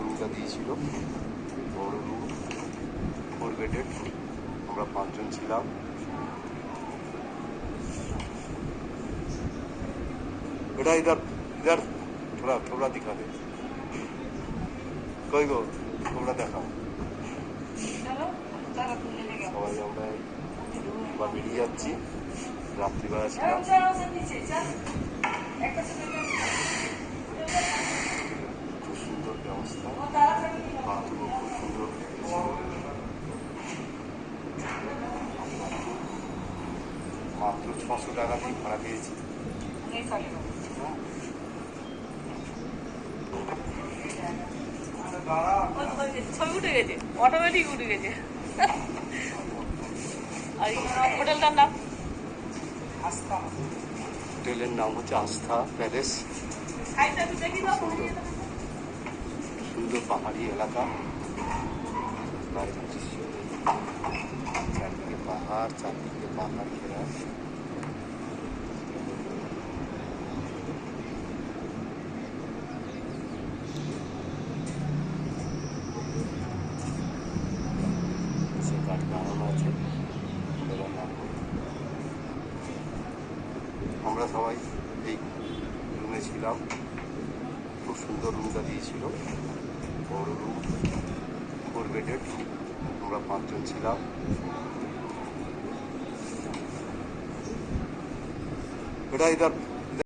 রুমটা দিয়েছিল বড় রুম ফোর বেডেড আমরা পাঁচজন ছিলাম बेटा इधर इधर थोड़ा थोड़ा दिखा दे কই গো তোমরা দেখাও সবাই আমরা এবার বেরিয়ে যাচ্ছি রাত্রিবেলা ছিলাম মাত্র ছশো টাকা দিয়ে ভাড়া পেয়েছি। ছবি উঠে গেছে অটোমেটিক উঠে গেছে। আর হোটেলটার নাম? হোটেলের নাম হচ্ছে আস্থা প্যালেস। সুন্দর পাহাড়ি এলাকা। বাইরের দৃশ্য চারদিকে পাহাড় ঘেরা। আমরা সবাই এই রুমে ছিলাম খুব সুন্দর রুমটা দিয়েছিল বড় রুম ফোর বেডেড আমরা পাঁচজন ছিলাম बेटा इधर